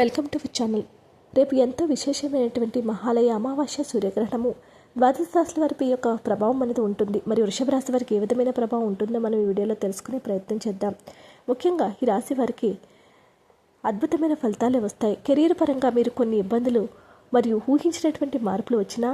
Welcome to channel. రేపు ఎంతో విశేషమైనటువంటి మహాలయ అమావాస్య సూర్యగ్రహణము. ద్వాదశ రాశుల వారిపై యొక్క ప్రభావం అనేది ఉంటుంది. మరియు వృషభ రాశి వారికి ఏ విధమైన ప్రభావం ఉంటుందో మనం ఈ వీడియోలో తెలుసుకునే ప్రయత్నం చేద్దాం. ముఖ్యంగా ఈ రాశి వారికి అద్భుతమైన ఫలితాలే వస్తాయి. కెరీర్ పరంగా మీరు కొన్ని ఇబ్బందులు మరియు ఊహించినటువంటి మార్పులు వచ్చినా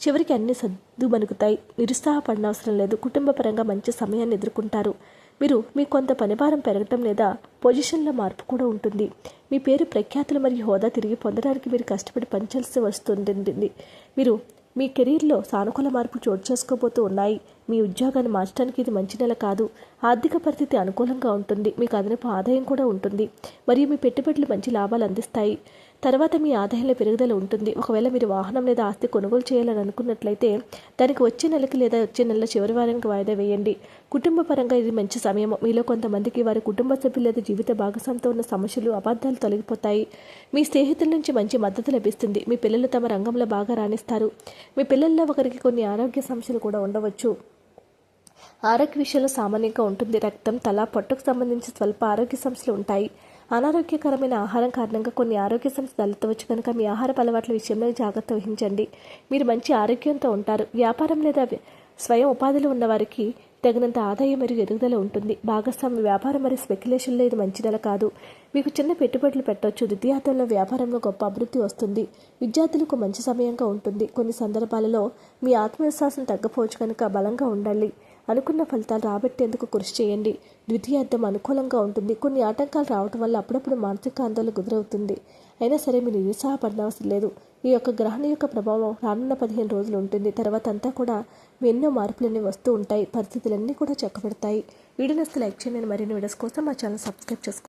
చివరికి అన్ని సర్దు మనుగుతాయి నిరుత్సాహపడిన అవసరం లేదు. కుటుంబ పరంగా మంచి సమయాన్ని ఎదుర్కొంటారు. మీరు మీ కొంత పనిభారం పెరగటం లేదా పొజిషన్ల మార్పు కూడా ఉంటుంది. మీ పేరు ప్రఖ్యాతులు మరియు హోదా తిరిగి పొందడానికి మీరు కష్టపడి పనిచేయాల్సి వస్తుంది మీరు మీ కెరీర్లో సానుకూల మార్పులు చోటు చేసుకోబోతూ ఉన్నాయి. మీ ఉద్యోగాన్ని మార్చడానికి ఇది మంచి నెల కాదు. ఆర్థిక పరిస్థితి అనుకూలంగా ఉంటుంది. మీకు అదనపు ఆదాయం కూడా ఉంటుంది. మరియు మీ పెట్టుబడులు మంచి లాభాలు అందిస్తాయి. తర్వాత మీ ఆదాయంలో పెరుగుదల ఉంటుంది. ఒకవేళ మీరు వాహనం లేదా ఆస్తి కొనుగోలు చేయాలని అనుకున్నట్లయితే దానికి వచ్చే నెలకి లేదా వచ్చే నెల చివరి వారానికి వాయిదా వేయండి. కుటుంబ పరంగా ఇది మంచి సమయం మీలో కొంతమందికి వారి కుటుంబ సభ్యులు లేదా జీవిత భాగస్వామితో ఉన్న సమస్యలు అబద్ధాలు తొలగిపోతాయి. మీ స్నేహితుల నుంచి మంచి మద్దతు లభిస్తుంది. మీ పిల్లలు తమ రంగంలో బాగా రాణిస్తారు. మీ పిల్లల్లో ఒకరికి కొన్ని ఆరోగ్య సమస్యలు కూడా ఉండవచ్చు. ఆరోగ్య విషయంలో సామాన్యంగా ఉంటుంది. రక్తం తల పొట్టకు సంబంధించి స్వల్ప ఆరోగ్య సమస్యలు ఉంటాయి. అనారోగ్యకరమైన ఆహారం కారణంగా కొన్ని ఆరోగ్య సమస్యలు తలెత్తవచ్చు కనుక మీ ఆహార అలవాట్ల విషయంలో జాగ్రత్త వహించండి. మీరు మంచి ఆరోగ్యంతో ఉంటారు. వ్యాపారం లేదా స్వయం ఉపాధిలో ఉన్నవారికి తగినంత ఆదాయం మరియు ఎదుగుదల ఉంటుంది. భాగస్వామి వ్యాపారం మరియు స్పెక్యులేషన్లో ఇది మంచి నెల కాదు. మీకు చిన్న పెట్టుబడులు పెట్టవచ్చు ద్వితీయార్థంలో వ్యాపారంలో గొప్ప అభివృద్ధి వస్తుంది. విద్యార్థులకు మంచి సమయంగా ఉంటుంది. కొన్ని సందర్భాలలో మీ ఆత్మవిశ్వాసం తగ్గపోవచ్చు కనుక బలంగా ఉండాలి అనుకున్న ఫలితాలు రాబట్టేందుకు కృషి చేయండి. ద్వితీయార్థం అనుకూలంగా ఉంటుంది. కొన్ని ఆటంకాలు రావటం వల్ల అప్పుడప్పుడు మానసిక ఆందోళన గురవుతుంది. అయినా సరే మీరు నిరుత్సాహపడనవసరం లేదు. ఈ యొక్క గ్రహణ యొక్క ప్రభావం రానున్న పదిహేను రోజులు ఉంటుంది. తర్వాత అంతా కూడా మీ ఎన్నో మార్పులన్నీ వస్తూ ఉంటాయి. పరిస్థితులన్నీ కూడా చక్కబడతాయి. వీడియోస్ లైక్ చేయండి. మరిన్ని వీడియోస్ కోసం మా ఛానల్ సబ్స్క్రైబ్ చేసుకోండి.